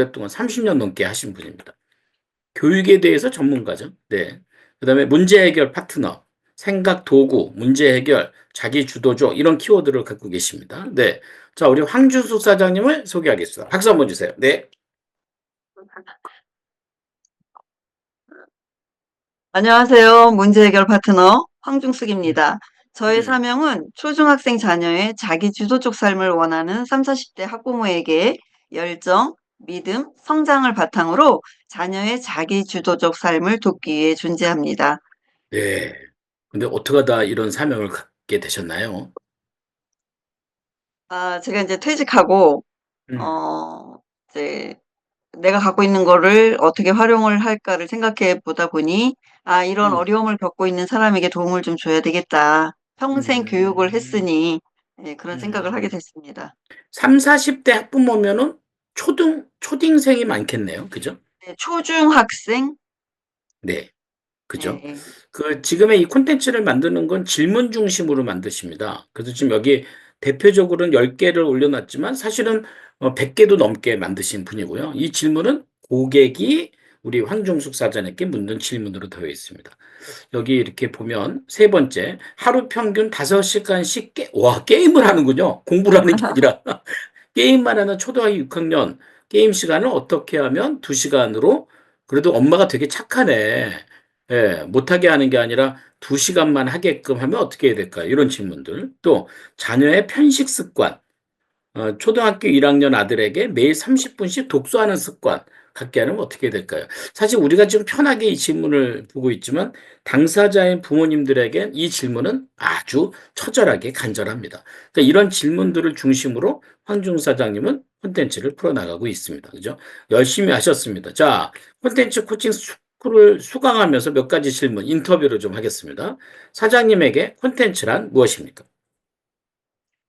오랫동안 30년 넘게 하신 분입니다. 교육에 대해서 전문가죠. 네. 그 다음에 문제 해결 파트너, 생각 도구, 문제 해결, 자기 주도적 이런 키워드를 갖고 계십니다. 네. 자, 우리 황준숙 사장님을 소개하겠습니다. 박수 한번 주세요. 네. 안녕하세요. 문제 해결 파트너 황중숙입니다. 저의 음. 사명은 초중학생 자녀의 자기 주도적 삶을 원하는 3, 40대 학부모에게 열정, 믿음, 성장을 바탕으로 자녀의 자기 주도적 삶을 돕기 위해 존재합니다. 네. 근데 어떻게 하다 이런 사명을 갖게 되셨나요? 아, 제가 이제 퇴직하고, 음. 어, 이제 내가 갖고 있는 거를 어떻게 활용을 할까를 생각해 보다 보니, 아, 이런 음. 어려움을 겪고 있는 사람에게 도움을 좀 줘야 되겠다. 평생 교육을 음. 했으니, 예, 그런 생각을 음. 하게 됐습니다. 3, 40 대 학부모면은 초등, 초딩생이 많겠네요. 그죠? 네, 초중학생? 네. 그죠? 네. 그 지금의 이 콘텐츠를 만드는 건 질문 중심으로 만드십니다. 그래서 지금 여기 대표적으로는 10개를 올려놨지만 사실은 어, 100개도 넘게 만드신 분이고요. 이 질문은 고객이 우리 황중숙 사장님께 묻는 질문으로 되어 있습니다. 여기 이렇게 보면 세 번째, 하루 평균 5시간씩 게, 와, 게임을 하는군요. 공부를 하는 게 아니라. 게임만 하는 초등학교 6학년 게임 시간을 어떻게 하면 2시간으로 그래도 엄마가 되게 착하네. 예, 못하게 하는 게 아니라 2시간만 하게끔 하면 어떻게 해야 될까요? 이런 질문들. 또 자녀의 편식 습관. 어, 초등학교 1학년 아들에게 매일 30분씩 독서하는 습관 갖게 하면 어떻게 해야 될까요? 사실 우리가 지금 편하게 이 질문을 보고 있지만 당사자인 부모님들에겐 이 질문은 아주 처절하게 간절합니다. 그러니까 이런 질문들을 중심으로 황중 사장님은 콘텐츠를 풀어나가고 있습니다. 그죠? 열심히 하셨습니다. 자, 콘텐츠 코칭 스쿨을 수강하면서 몇 가지 질문, 인터뷰를 좀 하겠습니다. 사장님에게 콘텐츠란 무엇입니까?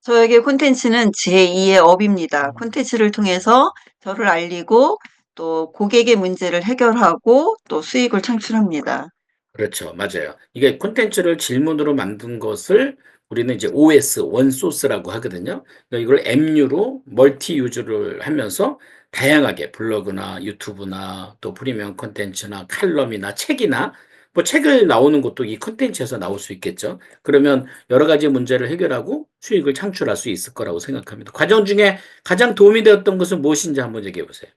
저에게 콘텐츠는 제2의 업입니다. 음. 콘텐츠를 통해서 저를 알리고 또 고객의 문제를 해결하고 또 수익을 창출합니다. 그렇죠. 맞아요. 이게 콘텐츠를 질문으로 만든 것을 우리는 이제 OS, 원소스라고 하거든요. 그러니까 이걸 MU로 멀티 유즈를 하면서 다양하게 블로그나 유튜브나 또 프리미엄 콘텐츠나 칼럼이나 책이나 뭐 책을 나오는 것도 이 콘텐츠에서 나올 수 있겠죠. 그러면 여러 가지 문제를 해결하고 수익을 창출할 수 있을 거라고 생각합니다. 과정 중에 가장 도움이 되었던 것은 무엇인지 한번 얘기해 보세요.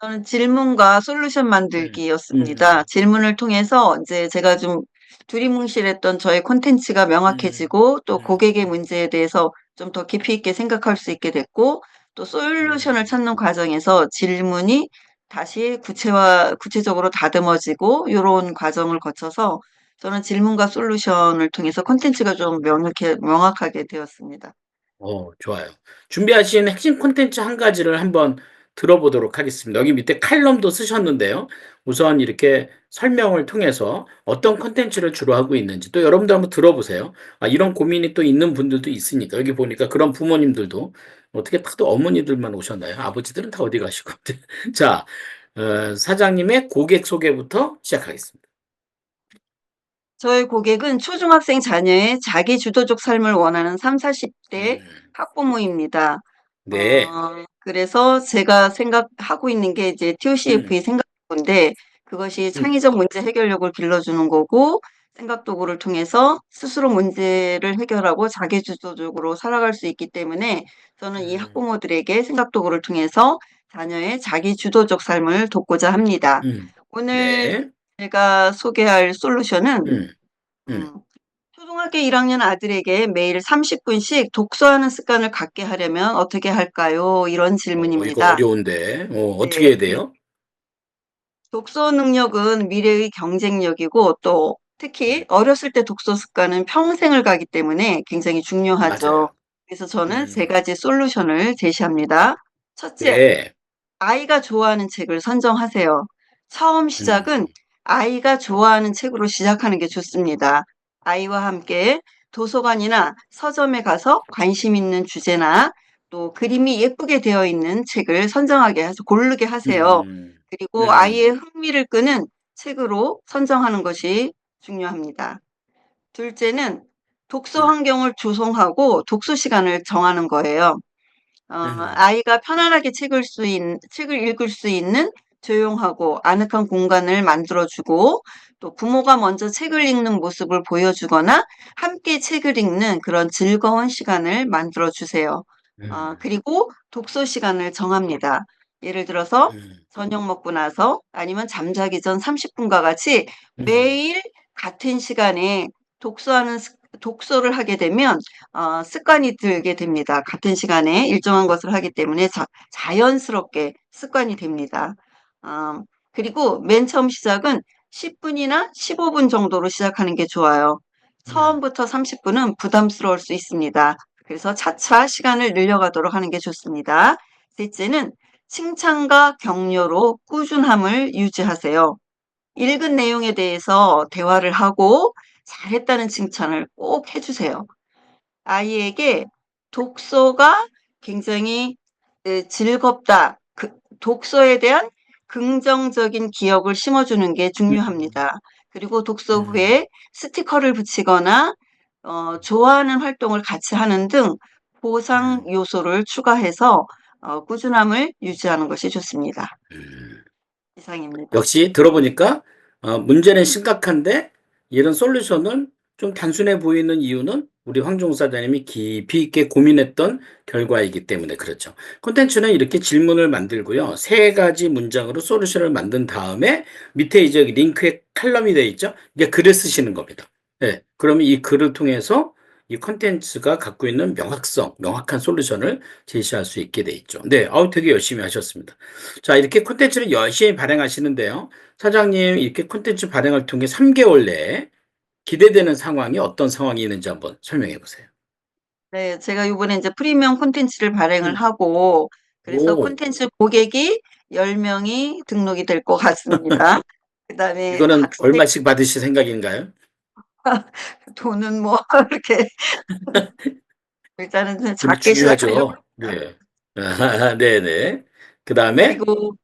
저는 질문과 솔루션 음, 만들기였습니다. 질문을 통해서 이제 제가 좀 두리뭉실했던 저의 콘텐츠가 명확해지고 또 음. 고객의 문제에 대해서 좀 더 깊이 있게 생각할 수 있게 됐고 또 솔루션을 음. 찾는 과정에서 질문이 다시 구체화, 구체적으로 다듬어지고 이런 과정을 거쳐서 저는 질문과 솔루션을 통해서 콘텐츠가 좀 명확해, 명확하게 되었습니다. 어, 좋아요. 준비하신 핵심 콘텐츠 한 가지를 한번 들어보도록 하겠습니다. 여기 밑에 칼럼도 쓰셨는데요. 우선 이렇게 설명을 통해서 어떤 콘텐츠를 주로 하고 있는지 또 여러분들 한번 들어보세요. 아, 이런 고민이 또 있는 분들도 있으니까 여기 보니까 그런 부모님들도 어떻게 다또 어머니들만 오셨나요? 아버지들은 다 어디 가시고. 자, 어, 사장님의 고객 소개부터 시작하겠습니다. 저의 고객은 초중학생 자녀의 자기 주도적 삶을 원하는 3, 40대 음, 학부모입니다. 네. 어, 그래서 제가 생각하고 있는 게 이제 TOCF의 생각도구인데 그것이 음. 창의적 문제 해결력을 길러주는 거고 생각도구를 통해서 스스로 문제를 해결하고 자기주도적으로 살아갈 수 있기 때문에 저는 이 음. 학부모들에게 생각도구를 통해서 자녀의 자기주도적 삶을 돕고자 합니다. 음, 오늘 네. 제가 소개할 솔루션은 음, 음. 음, 초등학교 1학년 아들에게 매일 30분씩 독서하는 습관을 갖게 하려면 어떻게 할까요? 이런 어, 이거 질문입니다. 어려운데. 어, 어떻게 네, 해야 돼요? 독서 능력은 미래의 경쟁력이고 또 특히 음. 어렸을 때 독서 습관은 평생을 가기 때문에 굉장히 중요하죠. 그래서 저는 음. 세 가지 솔루션을 제시합니다. 첫째, 네. 아이가 좋아하는 책을 선정하세요. 처음 시작은 음. 아이가 좋아하는 책으로 시작하는 게 좋습니다. 아이와 함께 도서관이나 서점에 가서 관심 있는 주제나 또 그림이 예쁘게 되어 있는 책을 선정하게 해서 고르게 하세요. 음. 그리고 음. 아이의 흥미를 끄는 책으로 선정하는 것이 중요합니다. 둘째는 독서 음. 환경을 조성하고 독서 시간을 정하는 거예요. 어, 음, 아이가 편안하게 책을 수 있, 책을 읽을 수 있는 조용하고 아늑한 공간을 만들어주고 또 부모가 먼저 책을 읽는 모습을 보여주거나 함께 책을 읽는 그런 즐거운 시간을 만들어주세요. 어, 음, 그리고 독서 시간을 정합니다. 예를 들어서 음, 저녁 먹고 나서 아니면 잠자기 전 30분과 같이 음, 매일 같은 시간에 독서하는 습- 독서를 하게 되면 어, 습관이 들게 됩니다. 같은 시간에 일정한 것을 하기 때문에 자, 자연스럽게 습관이 됩니다. 어, 그리고 맨 처음 시작은 10분이나 15분 정도로 시작하는 게 좋아요. 음. 처음부터 30분은 부담스러울 수 있습니다. 그래서 차차 시간을 늘려가도록 하는 게 좋습니다. 셋째는 칭찬과 격려로 꾸준함을 유지하세요. 읽은 내용에 대해서 대화를 하고 잘했다는 칭찬을 꼭 해주세요. 아이에게 독서가 굉장히 에, 즐겁다. 그, 독서에 대한 긍정적인 기억을 심어주는 게 중요합니다. 그리고 독서 음, 후에 스티커를 붙이거나 어, 좋아하는 활동을 같이 하는 등 보상 음, 요소를 추가해서 어, 꾸준함을 유지하는 것이 좋습니다. 음. 이상입니다. 역시 들어보니까 어, 문제는 심각한데 이런 솔루션은 좀 단순해 보이는 이유는 우리 황종 사장님이 깊이 있게 고민했던 결과이기 때문에 그렇죠. 콘텐츠는 이렇게 질문을 만들고요. 세 가지 문장으로 솔루션을 만든 다음에 밑에 이제 링크에 칼럼이 되어 있죠. 이게 글을 쓰시는 겁니다. 네, 그러면 이 글을 통해서 이 콘텐츠가 갖고 있는 명확성, 명확한 솔루션을 제시할 수 있게 돼 있죠. 네, 아우 되게 열심히 하셨습니다. 자, 이렇게 콘텐츠를 열심히 발행하시는데요. 사장님, 이렇게 콘텐츠 발행을 통해 3개월 내에 기대되는 상황이 어떤 상황이 있는지 한번 설명해 보세요. 네, 제가 이번에 이제 프리미엄 콘텐츠를 발행을 음. 하고, 그래서 오, 콘텐츠 고객이 10명이 등록이 될 것 같습니다. 그 다음에 이거는 학생 얼마씩 받으실 생각인가요? 돈은 뭐, 이렇게, 일단은 좀 작게 시작하려고. 중요하죠. 네. 아, 네네. 그 다음에, 그리고,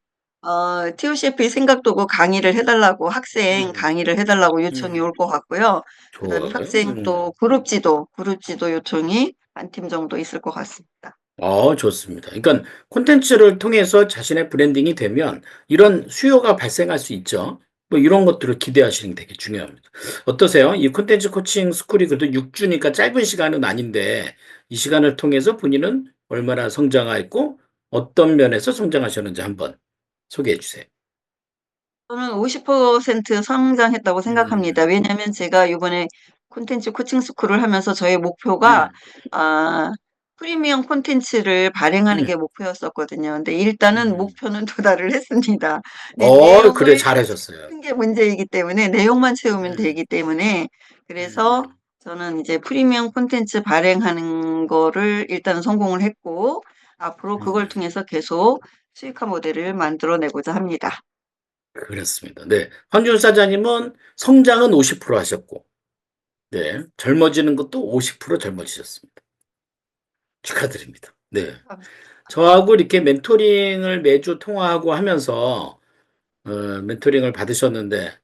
어, TOCFP 생각도 고 강의를 해 달라고, 학생 음, 강의를 해 달라고 요청이 음, 올 것 같고요. 그 다음에 좋아요. 학생 음. 또 그룹 지도, 그룹 지도 요청이 한 팀 정도 있을 것 같습니다. 어, 좋습니다. 그러니까 콘텐츠를 통해서 자신의 브랜딩이 되면 이런 수요가 발생할 수 있죠. 뭐 이런 것들을 기대하시는 게 되게 중요합니다. 어떠세요? 이 콘텐츠 코칭 스쿨이 그래도 6 주니까 짧은 시간은 아닌데 이 시간을 통해서 본인은 얼마나 성장했고 어떤 면에서 성장하셨는지 한번 소개해 주세요. 저는 50% 성장했다고 음, 생각합니다. 왜냐하면 제가 이번에 콘텐츠 코칭 스쿨을 하면서 저의 목표가 음, 아, 프리미엄 콘텐츠를 발행하는 음, 게 목표였었거든요. 근데 일단은 음. 목표는 도달을 했습니다. 근데 어, 그래, 내용을 잘하셨어요. 채우는 게 문제이기 때문에 내용만 채우면 음, 되기 때문에 그래서 음, 저는 이제 프리미엄 콘텐츠 발행하는 거를 일단 성공을 했고 앞으로 그걸 음. 통해서 계속 수익화 모델을 만들어내고자 합니다. 그렇습니다. 네. 황준 사장님은 성장은 50% 하셨고, 네. 젊어지는 것도 50% 젊어지셨습니다. 축하드립니다. 네. 저하고 이렇게 멘토링을 매주 통화하고 하면서, 어, 멘토링을 받으셨는데,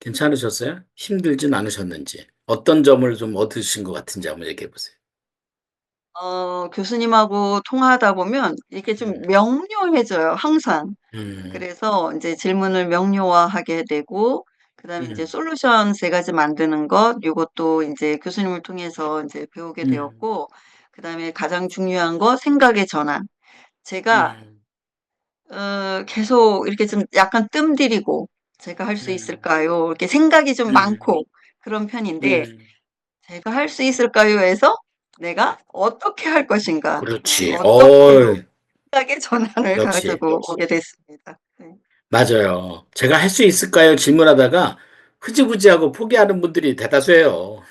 괜찮으셨어요? 힘들진 않으셨는지, 어떤 점을 좀 얻으신 것 같은지 한번 얘기해 보세요. 어, 교수님하고 통화하다 보면 이게 좀 음, 명료해져요, 항상. 음, 그래서 이제 질문을 명료화하게 되고, 그다음에 이제 음, 솔루션 세 가지 만드는 것, 요것도 이제 교수님을 통해서 이제 배우게 음, 되었고, 그다음에 가장 중요한 거 생각의 전환. 제가 음, 어, 계속 이렇게 좀 약간 뜸들이고, 제가 할 수 음, 있을까요? 이렇게 생각이 좀 음, 많고 그런 편인데, 음. 제가 할 수 있을까요? 해서 내가 어떻게 할 것인가, 어, 그렇지. 어떻게 어, 생각의 전환을 역시. 가지고 오게 됐습니다. 네. 맞아요. 제가 할 수 있을까요? 질문하다가 흐지부지하고 포기하는 분들이 대다수예요.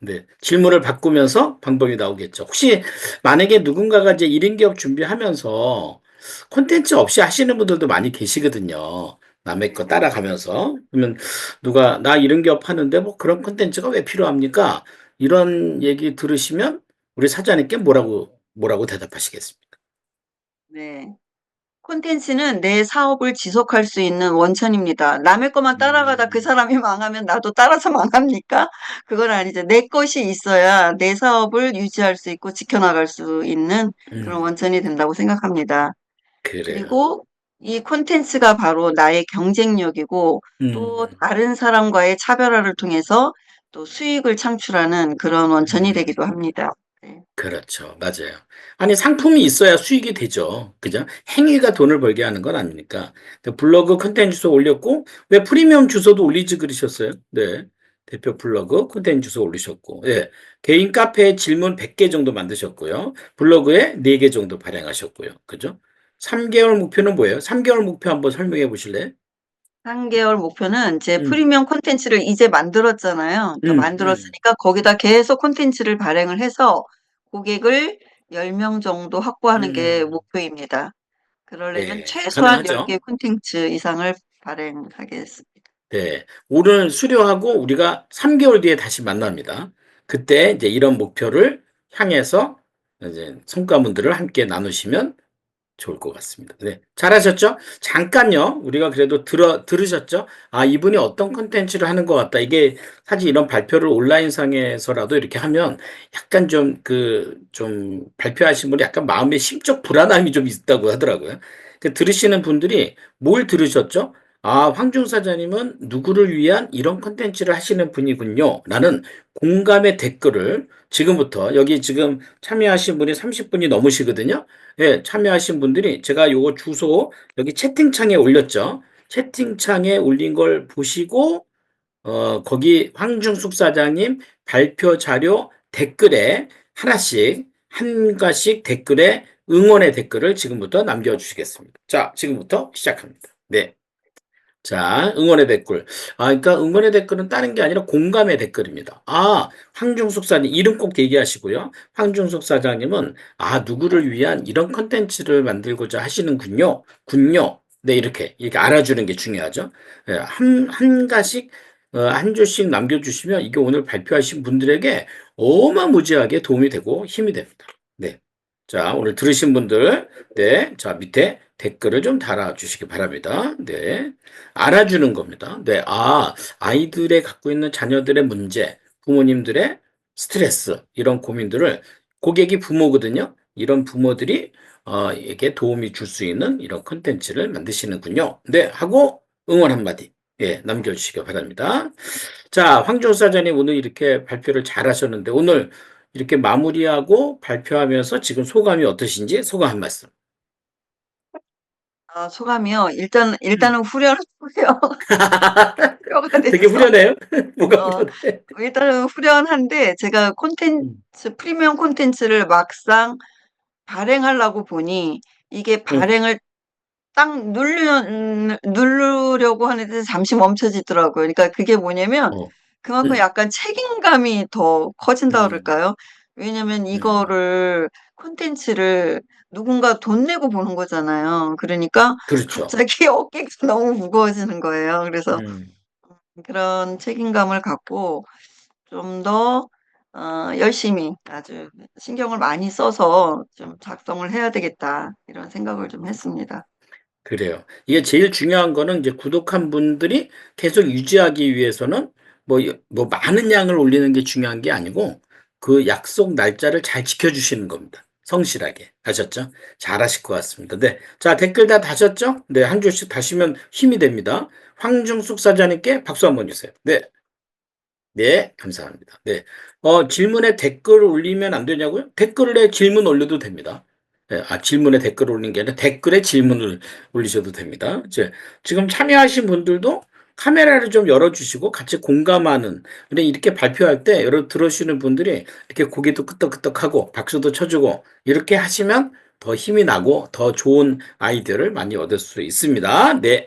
네. 질문을 바꾸면서 방법이 나오겠죠. 혹시 만약에 누군가가 이제 1인 기업 준비하면서 콘텐츠 없이 하시는 분들도 많이 계시거든요. 남의 거. 따라가면서. 그러면 누가 나 1인 기업 하는데 뭐 그런 콘텐츠가 왜 필요합니까? 이런 얘기 들으시면 우리 사장님께 뭐라고 뭐라고 대답하시겠습니까? 네. 콘텐츠는 내 사업을 지속할 수 있는 원천입니다. 남의 것만 따라가다 그 음. 사람이 망하면 나도 따라서 망합니까? 그건 아니죠. 내 것이 있어야 내 사업을 유지할 수 있고 지켜나갈 수 있는 그런 음. 원천이 된다고 생각합니다. 그래요. 그리고 이 콘텐츠가 바로 나의 경쟁력이고 또 음. 다른 사람과의 차별화를 통해서 또 수익을 창출하는 그런 원천이 음. 되기도 합니다. 네. 그렇죠. 맞아요. 아니 상품이 있어야 수익이 되죠. 그죠? 행위가 돈을 벌게 하는 건 아니니까. 블로그 콘텐츠 주소 올렸고 왜 프리미엄 주소도 올리지 그러셨어요? 네. 대표 블로그 콘텐츠 주소 올리셨고. 예. 개인 카페에 질문 100개 정도 만드셨고요. 블로그에 4개 정도 발행하셨고요. 그죠? 3개월 목표는 뭐예요? 3개월 목표 한번 설명해 보실래요? 3개월 목표는 제 음. 프리미엄 콘텐츠를 이제 만들었잖아요. 그러니까 음, 만들었으니까 거기다 계속 콘텐츠를 발행을 해서 고객을 10명 정도 확보하는 게 음. 목표입니다. 그러려면 네. 최소한 가능하죠. 10개 콘텐츠 이상을 발행하겠습니다. 네. 오늘 수료하고 우리가 3개월 뒤에 다시 만납니다. 그때 이제 이런 목표를 향해서 이제 성과문들을 함께 나누시면 좋을 것 같습니다. 네. 잘하셨죠? 잠깐요. 우리가 그래도 들어, 들으셨죠? 아, 이분이 어떤 컨텐츠를 하는 것 같다. 이게 사실 이런 발표를 온라인상에서라도 이렇게 하면 약간 좀 그, 좀 발표하신 분이 약간 마음에 심적 불안함이 좀 있다고 하더라고요. 그 들으시는 분들이 뭘 들으셨죠? 아, 황중 사장님은 누구를 위한 이런 컨텐츠를 하시는 분이군요. 라는 공감의 댓글을 지금부터 여기 지금 참여하신 분이 30분이 넘으시거든요. 예, 참여하신 분들이 제가 요거 주소 여기 채팅창에 올렸죠. 채팅창에 올린 걸 보시고 어, 거기 황중숙 사장님 발표 자료 댓글에 하나씩 한 가씩 댓글에 응원의 댓글을 지금부터 남겨 주시겠습니다. 자, 지금부터 시작합니다. 네. 자, 응원의 댓글. 아, 그러니까 응원의 댓글은 다른 게 아니라 공감의 댓글입니다. 아, 황중숙 사장님, 이름 꼭 얘기하시고요. 황중숙 사장님은, 아, 누구를 위한 이런 컨텐츠를 만들고자 하시는군요. 군요. 네, 이렇게, 이렇게 알아주는 게 중요하죠. 예, 한, 한 가씩, 어, 한 줄씩 남겨주시면 이게 오늘 발표하신 분들에게 어마무지하게 도움이 되고 힘이 됩니다. 네. 자, 오늘 들으신 분들, 네. 자, 밑에 댓글을 좀 달아주시기 바랍니다. 네. 알아주는 겁니다. 네. 아, 아이들의 갖고 있는 자녀들의 문제, 부모님들의 스트레스, 이런 고민들을 고객이 부모거든요. 이런 부모들이, 어, 에게 도움이 줄 수 있는 이런 컨텐츠를 만드시는군요. 네. 하고 응원 한마디, 예, 남겨주시기 바랍니다. 자, 황종 사장님 오늘 이렇게 발표를 잘 하셨는데, 오늘 이렇게 마무리하고 발표하면서 지금 소감이 어떠신지 소감 한 말씀. 아, 소감이요? 일단, 일단은 후련하고요. 후련가 되게 돼서. 후련해요? 뭐가 어, 후련해? 일단은 후련한데 제가 콘텐츠, 음, 프리미엄 콘텐츠를 막상 발행하려고 보니 이게 음, 발행을 딱 누르, 누르려고 하는데 잠시 멈춰지더라고요. 그러니까 그게 뭐냐면 어, 그만큼 음, 약간 책임감이 더 커진다 음, 그럴까요? 왜냐면 음, 이거를 콘텐츠를 누군가 돈 내고 보는 거잖아요. 그러니까 그렇죠. 갑자기 어깨가 너무 무거워지는 거예요. 그래서 음, 그런 책임감을 갖고 좀 더 어, 열심히 아주 신경을 많이 써서 좀 작성을 해야 되겠다 이런 생각을 좀 했습니다. 그래요. 이게 제일 중요한 거는 이제 구독한 분들이 계속 유지하기 위해서는 뭐, 뭐 많은 양을 올리는 게 중요한 게 아니고 그 약속 날짜를 잘 지켜주시는 겁니다. 성실하게. 아셨죠? 잘하실 것 같습니다. 네. 자, 댓글 다 다셨죠? 네. 한 줄씩 다시면 힘이 됩니다. 황중숙 사장님께 박수 한번 주세요. 네. 네, 감사합니다. 네. 어, 질문에 댓글 올리면 안 되냐고요? 댓글에 질문 올려도 됩니다. 네, 아, 질문에 댓글 올린 게 아니라 댓글에 질문을 올리셔도 됩니다. 이제 지금 참여하신 분들도 카메라를 좀 열어주시고 같이 공감하는, 근데 이렇게 발표할 때 여러 들어주시는 분들이 이렇게 고개도 끄덕끄덕하고 박수도 쳐주고 이렇게 하시면 더 힘이 나고 더 좋은 아이디어를 많이 얻을 수 있습니다. 네.